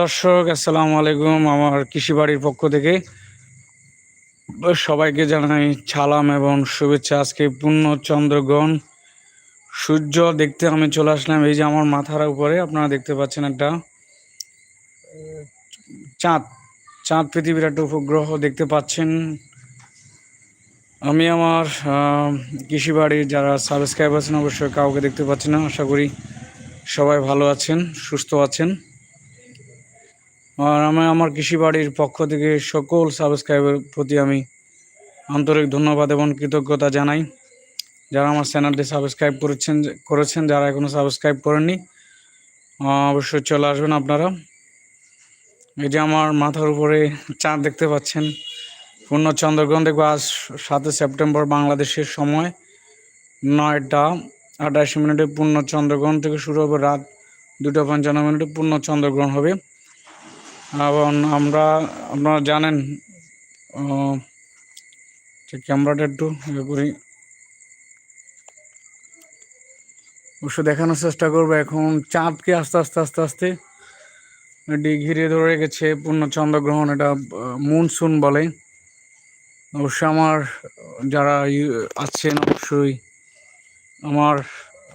দর্শক, আসসালামু আলাইকুম আমার কৃষি বাড়ির পক্ষ থেকে। সবাইকে জানাই ছালাম এবং শুভেচ্ছা। আজকে পূর্ণ চন্দ্রগ্রহণ সূর্য দেখতে আমি চলে আসলাম। এই যে আমার মাথার উপরে, আপনারা দেখতে পাচ্ছেন একটা চাঁদ। চাঁদ পৃথিবীর একটা উপগ্রহ দেখতে পাচ্ছেন। আমি আমার কৃষি বাড়ির যারা সাবস্ক্রাইব আছেন, অবশ্যই কাউকে দেখতে পাচ্ছি না। আশা করি সবাই ভালো আছেন, সুস্থ আছেন। আর আমি আমার কৃষি বাড়ির পক্ষ থেকে সকল সাবস্ক্রাইবের প্রতি আমি আন্তরিক ধন্যবাদ এবং কৃতজ্ঞতা জানাই। যারা আমার চ্যানেলটি সাবস্ক্রাইব করেছেন করেছেন, যারা এখনও সাবস্ক্রাইব করেননি অবশ্যই চলে আসবেন আপনারা। এই যে আমার মাথার উপরে চাঁদ দেখতে পাচ্ছেন পূর্ণ চন্দ্রগ্রহণ দেখব আজ সাতই সেপ্টেম্বর, বাংলাদেশের সময় নয়টা আঠাশ মিনিটে পূর্ণ চন্দ্রগ্রহণ থেকে শুরু হবে, রাত দুটো পঞ্চান্ন মিনিটে পূর্ণ চন্দ্রগ্রহণ হবে। এবং আমরা আপনারা জানেন যে ক্যামেরাটা একটু ইয়ে করি। অবশ্য দেখানোর চেষ্টা করব এখন চাঁদকে আস্তে আস্তে আস্তে আস্তে এটি ঘিরে ধরে রেখেছে পূর্ণ চন্দ্রগ্রহণ এটা মুনসুন বলে। অবশ্য আমার যারা আছেন অবশ্যই আমার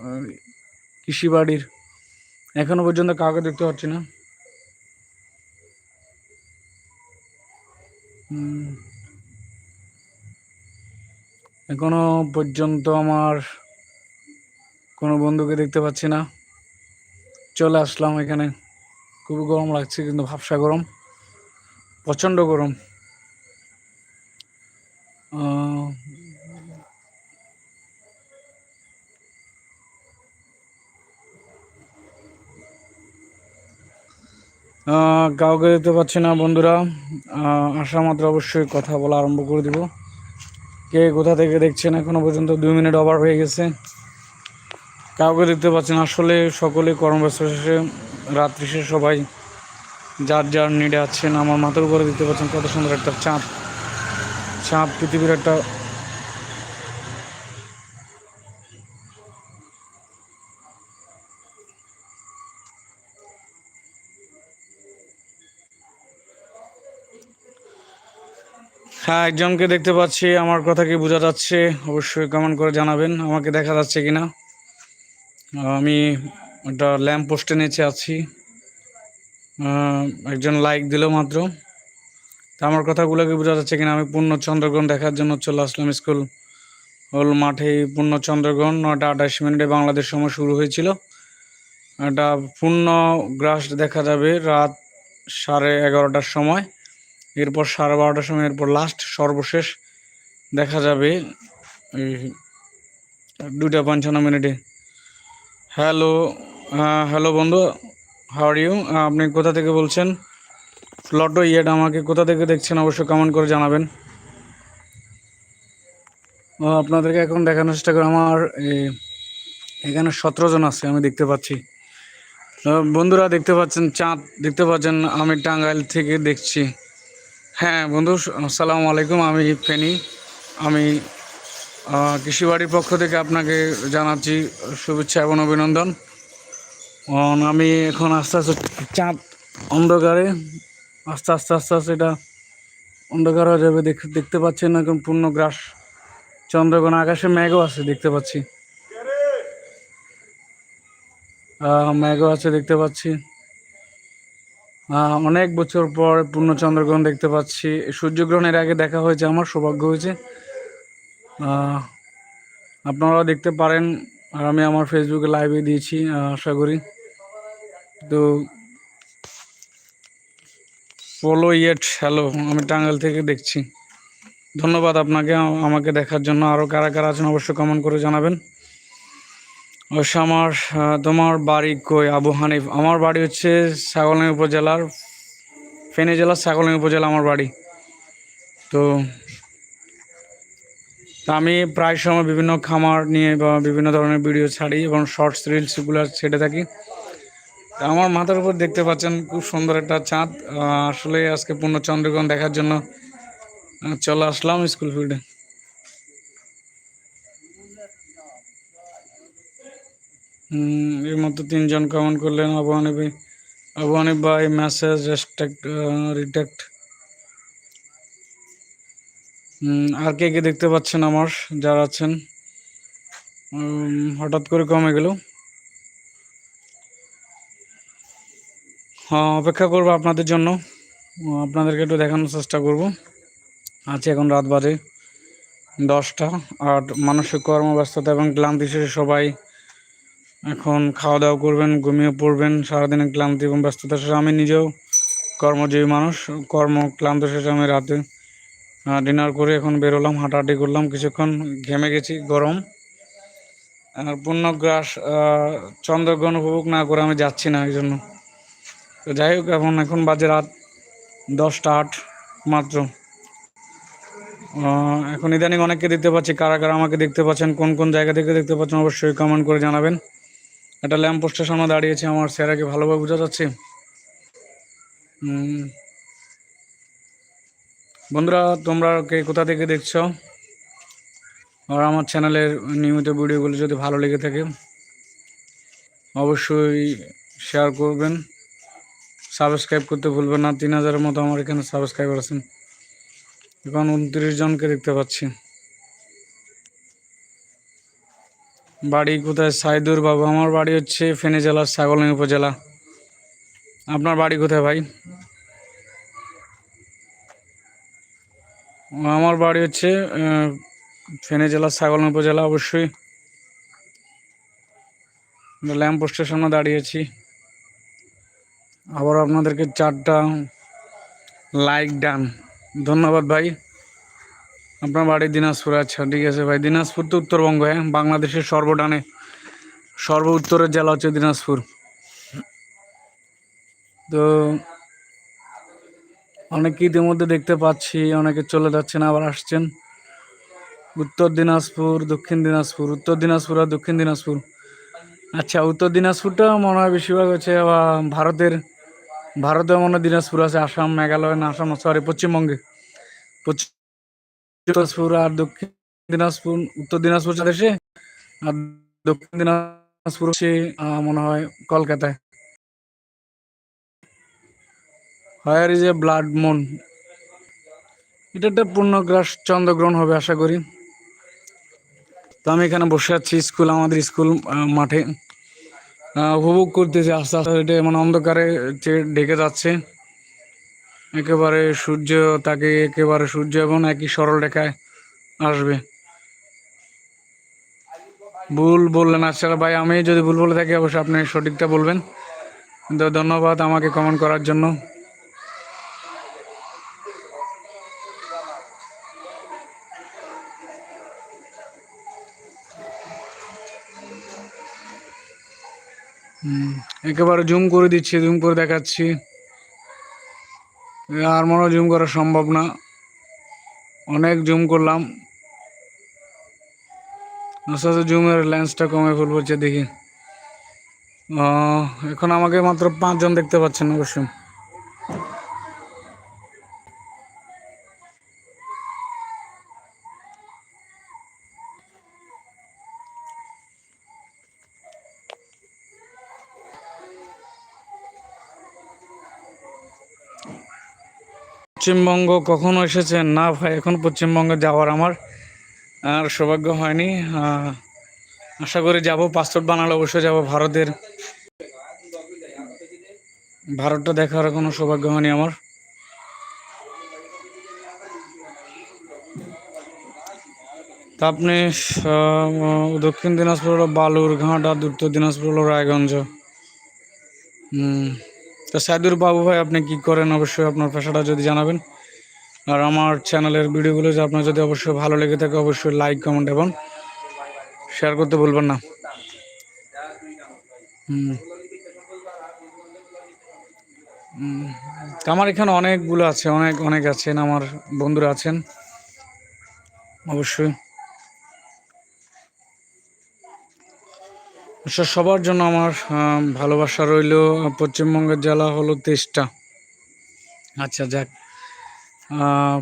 আহ, কৃষি বাড়ির এখনও পর্যন্ত কাউকে দেখতে পাচ্ছি না। এখনও পর্যন্ত আমার কোনো বন্ধুকে দেখতে পাচ্ছি না। চলে আসলাম এখানে। খুবই গরম লাগছে, কিন্তু ভাবসা গরম। প্রচণ্ড গরম। কাউকে দেখতে পাচ্ছি না, বন্ধুরা। আসা মাত্র অবশ্যই কথা বলা আরম্ভ করে দিব। কে কোথা থেকে দেখছেন এখনও পর্যন্ত দুই মিনিট ওভার হয়ে গেছে। কাউকে দেখতে পাচ্ছেন আসলে সকলে কর্মব্যস্ত। শেষে রাত্রি শেষে সবাই যার যার নিডে আছেন। আমার মাথার উপরে দেখতে পাচ্ছেন কত সুন্দর একটা চাঁদ। চাঁদ পৃথিবীর একটা হ্যাঁ একজনকে দেখতে পাচ্ছি। আমার কথা কি বোঝা যাচ্ছে? অবশ্যই কমেন্ট করে জানাবেন। আমাকে দেখা যাচ্ছে কিনা? আমি একটা ল্যাম্প পোস্টে নিচে আছি। একজন লাইক দিল মাত্র। তা আমার কথাগুলো কি বোঝা যাচ্ছে কিনা? আমি পূর্ণ চন্দ্রগ্রহণ দেখার জন্য চলে আসলাম স্কুল হল মাঠে। পূর্ণ চন্দ্রগ্রহণ নয়টা আঠাশ মিনিটে বাংলাদেশ সময় শুরু হয়েছিল। এটা পূর্ণ গ্রাস দেখা যাবে রাত সাড়ে এগারোটার সময়। এরপর সাড়ে বারোটার সময়, এরপর লাস্ট সর্বশেষ দেখা যাবে দুইটা পঞ্চান্ন মিনিটে। হ্যালো হ্যালো বন্ধু হাউ ইউ আপনি কোথা থেকে বলছেন? লটো ইয়েট আমাকে কোথা থেকে দেখছেন অবশ্যই কমেন্ট করে জানাবেন। আপনাদেরকে এখন দেখানোর চেষ্টা করি, আমার এখানে সতেরো জন আছে, আমি দেখতে পাচ্ছি। বন্ধুরা দেখতে পাচ্ছেন, চাঁদ দেখতে পাচ্ছেন, আমি টাঙ্গাইল থেকে দেখছি। হ্যাঁ বন্ধু আসসালামু আলাইকুম। আমি ফেনি। আমি কৃষিবাড়ির পক্ষ থেকে আপনাকে জানাচ্ছি শুভেচ্ছা এবং অভিনন্দন। আমি এখন আস্তে আস্তে চাঁদ অন্ধকারে, আস্তে আস্তে আস্তে আস্তে এটা অন্ধকার হয়ে যাবে। দেখ- দেখতে পাচ্ছেন এখন পূর্ণ গ্রাস চন্দ্রগ্রহণ আকাশে মেঘও আছে, দেখতে পাচ্ছি। মেঘও আছে, দেখতে পাচ্ছি। অনেক বছর পর পূর্ণ চন্দ্রগ্রহণ দেখতে পাচ্ছি। সূর্যগ্রহণের আগে দেখা হয়েছে, আমার সৌভাগ্য হয়েছে। আপনারাও দেখতে পারেন আর আমি আমার ফেসবুকে লাইভে দিয়েছি আশা করি। তো ফলো ইয়েট হ্যালো আমি টাঙ্গাইল থেকে দেখছি। ধন্যবাদ আপনাকে, আমাকে দেখার জন্য। আরও কারা কারা আছেন অবশ্যই কমেন্ট করে জানাবেন। অবশ্য আমার তোমার বাড়ি কই? আবু হানিফ। আমার বাড়ি হচ্ছে ছাগলনাই উপজেলার, ফেনী জেলার ছাগলনাই উপজেলা আমার বাড়ি। তো আমি প্রায় সময় বিভিন্ন খামার নিয়ে বা বিভিন্ন ধরনের ভিডিও ছাড়ি এবং শর্টস রিলসগুলো ছেড়ে থাকি। তা আমার মাথার উপর দেখতে পাচ্ছেন খুব সুন্দর একটা চাঁদ। আসলে আজকে পূর্ণ চন্দ্রগ্রহণ দেখার জন্য চলে আসলাম স্কুল ফিল্ডে। এর মতো তিনজন কমেন্ট করলেন আবহাওয়া নেবে আবু হানিফ ভাই মেসেজ রেস্ট্রিক্ট রিটেক্ট আর কে কে দেখতে পাচ্ছেন আমার? যারা আছেন। হঠাৎ করে কমে গেল। হ্যাঁ অপেক্ষা করব আপনাদের জন্য। আপনাদেরকে একটু দেখানোর চেষ্টা করব। আছে এখন রাত বাজে দশটা আর মানসিক কর্মব্যস্ততা এবং ক্লান্তি শেষে সবাই এখন খাওয়া দাওয়া করবেন, ঘুমিয়ে পড়বেন, সারাদিনের ক্লান্তি এবং ব্যস্ততা শেষে আমি নিজেও কর্মজীবী মানুষ, কর্ম ক্লান্ত শেষে আমি রাতে ডিনার করে এখন বেরোলাম হাঁটাহাঁটি করলাম, কিছুক্ষণ ঘেমে গেছি, গরম। আর পূর্ণগ্রাস চন্দ্রগ্রহণ উপভোগ না করে আমি যাচ্ছি না এই জন্য। তো যাই হোক, এখন এখন বাজে রাত দশটা আট মাত্র। এখন ইদানিং অনেককে দেখতে পাচ্ছি, কারা কারা আমাকে দেখতে পাচ্ছেন, কোন কোন জায়গা থেকে দেখতে পাচ্ছেন অবশ্যই কমেন্ট করে জানাবেন। একটা ল্যাম্প পোস্টের সামনে দাঁড়িয়েছে, আমার স্যারাকে ভালোভাবে বোঝা যাচ্ছে। বন্ধুরা, তোমরা কে কোথা থেকে দেখছ? আর আমার চ্যানেলের নিয়মিত ভিডিওগুলো যদি ভালো লেগে থাকে, অবশ্যই শেয়ার করবেন। সাবস্ক্রাইব করতে ভুলবেন না। তিন হাজারের মতো আমার এখানে সাবস্ক্রাইবার আছেন। এখন উনত্রিশ জনকে দেখতে পাচ্ছি। বাড়ি কোথায়? সাইদুর বাবু আমার বাড়ি হচ্ছে ফেনী জেলার ছাগলনী উপজেলা। আপনার বাড়ি কোথায় ভাই? আমার বাড়ি হচ্ছে ফেনী জেলার ছাগলনী উপজেলা অবশ্যই। ল্যাম্প পোস্টের সামনে দাঁড়িয়েছি। আবার আপনাদেরকে চারটা লাইক ডান ধন্যবাদ ভাই। আপনার বাড়ি দিনাজপুর আচ্ছা ঠিক আছে ভাই। দিনাজপুর তো উত্তরবঙ্গ হ্যাঁ? বাংলাদেশের সর্বডানে, সর্ব উত্তরের জেলা হচ্ছে দিনাজপুর। তো অনেকে ইতিমধ্যে দেখতে পাচ্ছি, অনেকে চলে যাচ্ছেন, আবার আসছেন। উত্তর দিনাজপুর, দক্ষিণ দিনাজপুর, উত্তর দিনাজপুর আর দক্ষিণ দিনাজপুর। আচ্ছা উত্তর দিনাজপুরটা মনে হয় বেশিরভাগ হচ্ছে ভারতের ভারতে মনে হয় দিনাজপুর আছে, আসাম, মেঘালয় না, আসাম সরি পশ্চিমবঙ্গে। পশ্চিম দিনাজপুর আর দক্ষিণ দিনাজপুর উত্তর দিনাজপুর দেশে আর দক্ষিণ দিনাজপুর আহ, মনে হয় কলকাতায়। Here is a blood moon এটা একটা পূর্ণগ্রাস চন্দ্রগ্রহণ হবে আশা করি। তো আমি এখানে বসে আছি স্কুল আমাদের স্কুল মাঠে। উপভোগ করতেছি আস্তে আস্তে এটা মানে অন্ধকারে ঢেকে যাচ্ছে। একেবারে সূর্য, তাকে একেবারে সূর্য এবং একই সরল রেখায় আসবে। ভুল বললেন আচ্ছা ভাই, আমি যদি ভুল বলে থাকি, অবশ্যই আপনি সঠিকটা বলবেন। তো ধন্যবাদ আমাকে কমেন্ট করার জন্য। একেবারে জুম করে দিচ্ছি জুম করে দেখাচ্ছি। আর মনে জুম করা সম্ভব না। অনেক জুম করলাম। আস্তে আস্তে জুমের লেন্সটা কমে ফেলব দেখি। এখন আমাকে মাত্র পাঁচজন দেখতে পাচ্ছেন, অবশ্যই। পশ্চিমবঙ্গ কখনো এসেছেন না ভাই, এখন পশ্চিমবঙ্গে যাওয়ার আমার আর সৌভাগ্য হয়নি। আশা করি যাব, পাসপোর্ট বানালে অবশ্যই যাব ভারতের। ভারতটা দেখার কোনো সৌভাগ্য হয়নি আমার। তা আপনি দক্ষিণ দিনাজপুর হলো বালুরঘাট আর উত্তর দিনাজপুর হলো রায়গঞ্জ। হুম। তো সাইদুর বাবু ভাই, আপনি কি করেন? অবশ্যই আপনার পেশাটা যদি জানাবেন। আর আমার চ্যানেলের ভিডিওগুলো যে আপনার যদি অবশ্যই ভালো লেগে থাকে, অবশ্যই লাইক কমেন্ট এবং শেয়ার করতে ভুলবেন না। আমার এখানে অনেকগুলো আছে, অনেক অনেক আছেন, আমার বন্ধুরা আছেন। অবশ্যই। সবার জন্য আমার ভালোবাসা রইল পশ্চিমবঙ্গের জেলা হলো তেইশটা। আচ্ছা যাক।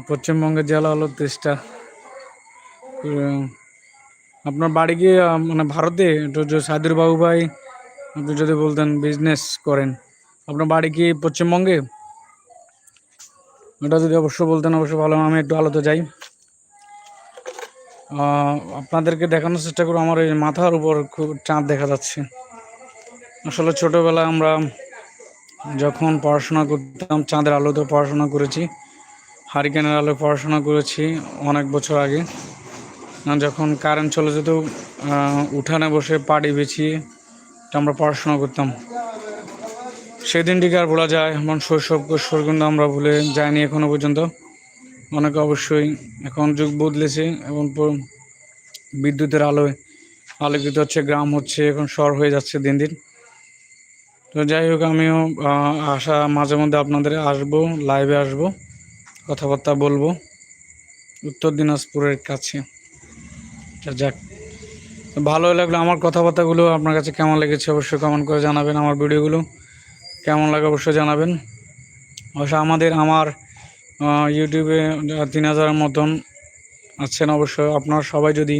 পশ্চিমবঙ্গের জেলা হলো তেইশটা। আপনার বাড়ি গিয়ে মানে ভারতে? একটু সাদুর বাবু ভাই আপনি যদি বলতেন বিজনেস করেন। আপনার বাড়ি কি পশ্চিমবঙ্গে? ওটা যদি অবশ্য বলতেন অবশ্যই ভালো, আমি একটু আলোতে যাই। আপনাদেরকে দেখানোর চেষ্টা করব। আমার এই মাথার উপর খুব চাঁদ দেখা যাচ্ছে। আসলে ছোটোবেলায় আমরা যখন পড়াশোনা করতাম, চাঁদের আলোতে পড়াশোনা করেছি, হারিকেনের আলো পড়াশোনা করেছি অনেক বছর আগে। যখন কারেন্ট চলে যেত উঠানে বসে পাড়ি বিছিয়ে আমরা পড়াশোনা করতাম। সেদিনটিকে আর বলা যায়, এমন শৈশব কৈশোর কিন্তু আমরা ভুলে যাইনি এখনও পর্যন্ত। অনেকে অবশ্যই এখন যুগ বদলেছে এবং বিদ্যুতের আলোয় আলোকিত হচ্ছে, গ্রাম হচ্ছে, এখন শহর হয়ে যাচ্ছে দিন দিন। তো যাই হোক, আমিও আশা মাঝে মধ্যে আপনাদের আসব লাইভে আসব, কথাবার্তা বলব। উত্তর দিনাজপুরের কাছে। যাক। তো ভালোই লাগল আমার কথাবার্তাগুলো, আপনার কাছে কেমন লেগেছে অবশ্যই কমেন্ট করে জানাবেন আমার ভিডিওগুলো। কেমন লাগে অবশ্যই জানাবেন। অবশ্য আমাদের, আমার ইউটিউবে তিন হাজারের মতন আছেন অবশ্যই। আপনারা সবাই যদি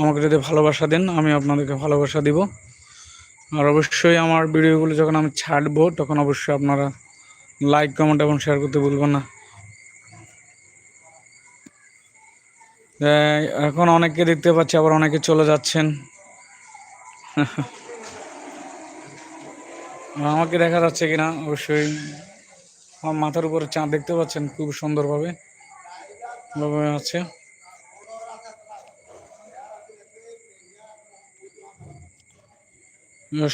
আমাকে যদি ভালোবাসা দেন, আমি আপনাদেরকে ভালোবাসা দিব। আর অবশ্যই আমার ভিডিওগুলো যখন আমি ছাড়বো, তখন অবশ্যই আপনারা লাইক কমেন্ট এবং শেয়ার করতে ভুলবেন না। এখন অনেককে দেখতে পাচ্ছি, আবার অনেকে চলে যাচ্ছেন। আমাকে দেখা যাচ্ছে কিনা? অবশ্যই আমার মাথার উপরে চাঁদ দেখতে পাচ্ছেন, খুব সুন্দরভাবে ভাবে আছে।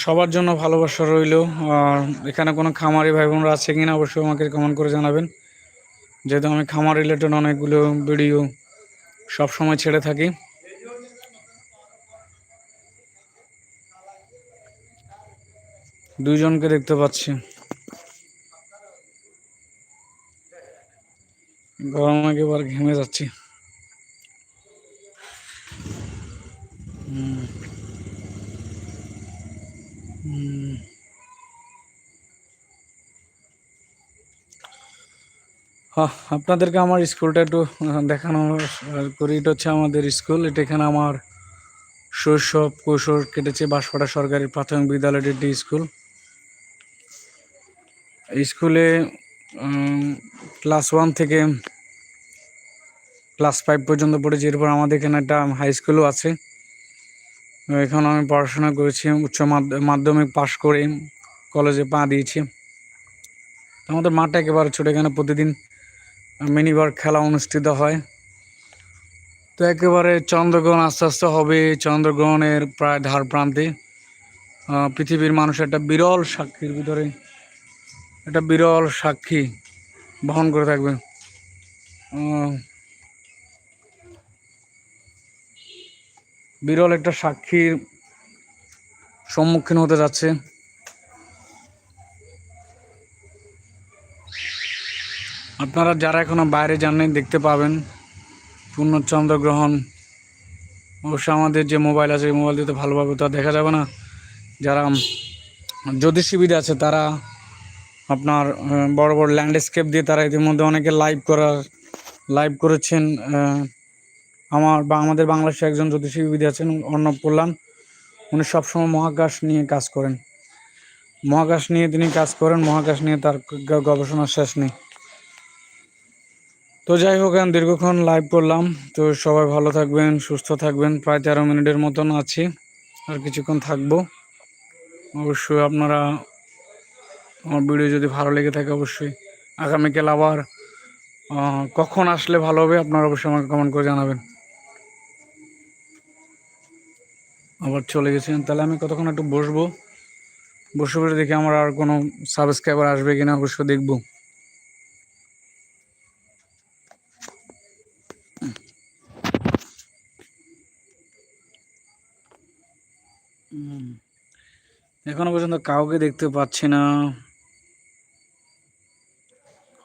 সবার জন্য ভালোবাসা রইল। আর এখানে কোনো খামারি ভাই বোনরা আছে কিনা অবশ্যই আমাকে কমেন্ট করে জানাবেন। যেহেতু আমি খামার রিলেটেড অনেকগুলো ভিডিও সব সময় ছেড়ে থাকি। দুইজনকে দেখতে পাচ্ছি। গরম একেবারে ঘেমে যাচ্ছি। আপনাদেরকে আমার স্কুলটা একটু দেখানো করি। এটা হচ্ছে আমাদের স্কুল। এটা এখানে আমার শৈশব কৈশোর কেটেছে বাঁশপাড়া সরকারি প্রাথমিক বিদ্যালয়টি একটি স্কুল। স্কুলে ক্লাস ওয়ান থেকে ক্লাস ফাইভ পর্যন্ত পড়েছি। এরপর আমাদের এখানে একটা হাই স্কুলও আছে। এখানে আমি পড়াশোনা করেছি, উচ্চ মাধ্য- মাধ্যমিক পাশ করে কলেজে পা দিয়েছি। আমাদের মাঠটা একেবারে ছোট এখানে প্রতিদিন মিনিবার খেলা অনুষ্ঠিত হয়। তো একেবারে চন্দ্রগ্রহণ আস্তে আস্তে হবে। চন্দ্রগ্রহণের প্রায় ধার প্রান্তে পৃথিবীর মানুষ একটা বিরল সাক্ষীর ভিতরে একটা বিরল সাক্ষী বহন করে থাকবে। বিরল একটা সাক্ষীর সম্মুখীন হতে যাচ্ছে। আপনারা যারা এখনও বাইরে যাননি, দেখতে পাবেন পূর্ণ চন্দ্রগ্রহণ অবশ্য আমাদের যে মোবাইল আছে মোবাইল দিয়ে তো ভালোভাবে তো দেখা যাবে না। যারা জ্যোতিষীবিদ আছে, তারা আপনার বড় বড় ল্যান্ডস্কেপ দিয়ে তারা ইতিমধ্যে অনেকে লাইভ করার লাইভ করেছেন আমার বা আমাদের বাংলাদেশে একজন জ্যোতিষীবিদ আছেন, অর্ণব কল্যাণ। উনি সবসময় মহাকাশ নিয়ে কাজ করেন। মহাকাশ নিয়ে তিনি কাজ করেন, মহাকাশ নিয়ে তার গ- গবেষণার শেষ নেই। তো যাই হোক এখন দীর্ঘক্ষণ লাইভ করলাম। তো সবাই ভালো থাকবেন, সুস্থ থাকবেন। প্রায় তেরো মিনিটের মতন আছি, আর কিছুক্ষণ থাকব। অবশ্যই আপনারা আমার ভিডিও যদি ভালো লেগে থাকে অবশ্যই। আগামীকাল আবার কখন আসলে ভালো হবে আপনারা অবশ্যই আমাকে কমেন্ট করে জানাবেন। আবার চলে গেছেন তাহলে আমি কতক্ষণ একটু বসবো? বসে বসে দেখি আমার আর কোনো সাবস্ক্রাইবার আসবে কিনা অবশ্যই দেখব। এখনও পর্যন্ত কাউকে দেখতে পাচ্ছি না।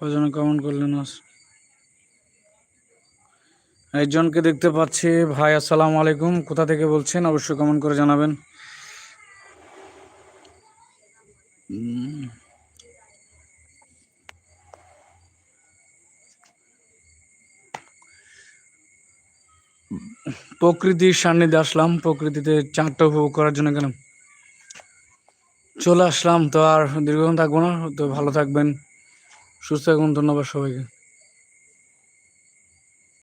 কজন কমেন্ট করলেন? একজনকে দেখতে পাচ্ছি। ভাই, আসসালামু আলাইকুম। কোথা থেকে বলছেন? অবশ্যই কমেন্ট করে জানাবেন। প্রকৃতির সান্নিধ্যে আসলাম। প্রকৃতিতে চাঁদটা উপভোগ করার জন্য কেন? চলে আসলাম। তো আর দীর্ঘক্ষণ থাকব না। তো ভালো থাকবেন। সুস্থ থাকুন ধন্যবাদ সবাইকে।